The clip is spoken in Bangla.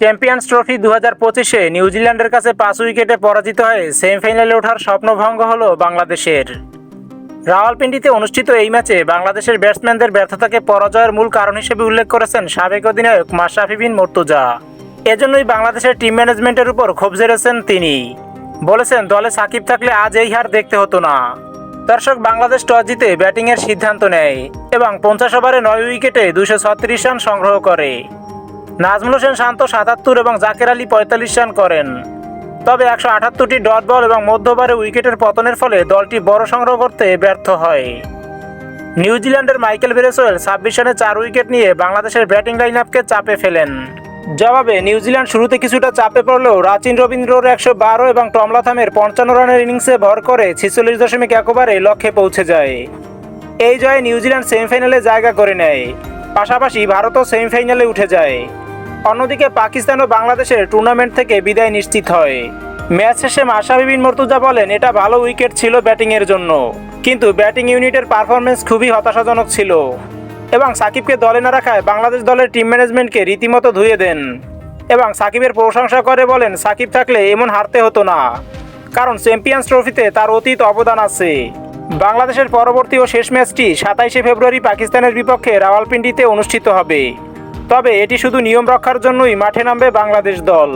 চ্যাম্পিয়ন্স ট্রফি দু হাজার পঁচিশে নিউজিল্যান্ডের কাছে পাঁচ উইকেটে পরাজিত হয়ে সেমিফাইনালে ওঠার স্বপ্নভঙ্গ হল বাংলাদেশের। রাওয়ালপিন্ডিতে অনুষ্ঠিত এই ম্যাচে বাংলাদেশের ব্যাটসম্যানদের ব্যর্থতাকে পরাজয়ের মূল কারণ হিসেবে উল্লেখ করেছেন সাবেক অধিনায়ক মাশরাফি বিন মর্তুজা। এজন্যই বাংলাদেশের টিম ম্যানেজমেন্টের উপর ক্ষোভ ঝেড়েছেন তিনি। বলেছেন, দলে সাকিব থাকলে আজ এই হার দেখতে হতো না। দর্শক, বাংলাদেশ টস জিতে ব্যাটিংয়ের সিদ্ধান্ত নেয় এবং পঞ্চাশ ওভারে নয় উইকেটে দুশো রান সংগ্রহ করে। নাজমুল হোসেন শান্ত সাতাত্তর এবং জাকের আলী পঁয়তাল্লিশ রান করেন। তবে একশো আটাত্তরটি ডট বল এবং মধ্যবারে উইকেটের পতনের ফলে দলটি বড় সংগ্রহ করতে ব্যর্থ হয়। নিউজিল্যান্ডের মাইকেল বেরেসোয়েল ছাব্বিশ রানে চার উইকেট নিয়ে বাংলাদেশের ব্যাটিং লাইন আপকে চাপে ফেলেন। জবাবে নিউজিল্যান্ড শুরুতে কিছুটা চাপে পড়লেও রাচিন রবীন্দ্রর একশো বারো এবং টমলাথামের পঞ্চান্ন রানের ইনিংসে ভর করে ছিচল্লিশ দশমিক এক ওভারে লক্ষ্যে পৌঁছে যায়। এই জয়ে নিউজিল্যান্ড সেমিফাইনালে জায়গা করে নেয়। পাশাপাশি ভারতও সেমিফাইনালে উঠে যায়। অন্যদিকে পাকিস্তান ও বাংলাদেশের টুর্নামেন্ট থেকে বিদায় নিশ্চিত হয়। ম্যাচ শেষে মাশরাফি বিন মর্তুজা বলেন, এটা ভালো উইকেট ছিল ব্যাটিংয়ের জন্য। কিন্তু ব্যাটিং ইউনিটের পারফরমেন্স খুবই হতাশাজনক ছিল এবং সাকিবকে দলে না রাখায় বাংলাদেশ দলের টিম ম্যানেজমেন্টকে রীতিমতো ধুয়ে দেন। এবং সাকিবের প্রশংসা করে বলেন, সাকিব থাকলে এমন হারতে হতো না। কারণ চ্যাম্পিয়ন্স ট্রফিতে তার অতীত অবদান আছে। বাংলাদেশের পরবর্তী ও শেষ ম্যাচটি সাতাইশে ফেব্রুয়ারি পাকিস্তানের বিপক্ষে রাওয়ালপিন্ডিতে অনুষ্ঠিত হবে। তবে এটি শুধু নিয়ম রক্ষার জন্যই মাঠে নামবে বাংলাদেশ দল।